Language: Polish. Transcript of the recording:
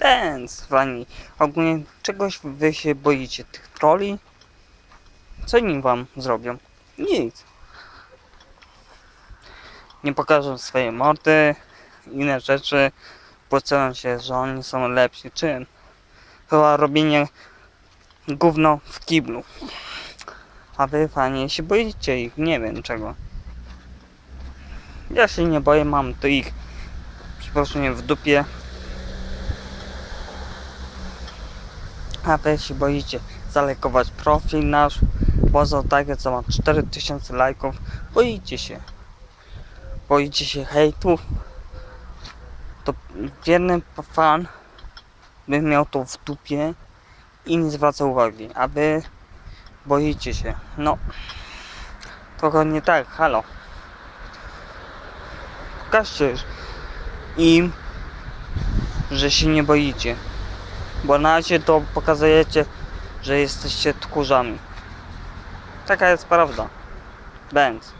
Dance, fani. Ogólnie czegoś wy się boicie? Tych troli? Co nim wam zrobią? Nic. Nie pokażą swojej mordy, inne rzeczy. Płacają się, że oni są lepsi. Czym? Chyba robienie gówno w kiblu. A wy fani się boicie ich, nie wiem czego. Ja się nie boję, mam to ich przepraszam w dupie. A wy się boicie zalajkować profil nasz, bo za takie co ma 4000 lajków, boicie się. Boicie się hejtów. To jeden fan by miał to w dupie i nie zwraca uwagi, a wy boicie się. No, trochę nie tak, halo. Pokażcie im, że się nie boicie. Bo na razie to pokazujecie, że jesteście tchórzami. Taka jest prawda. Będz.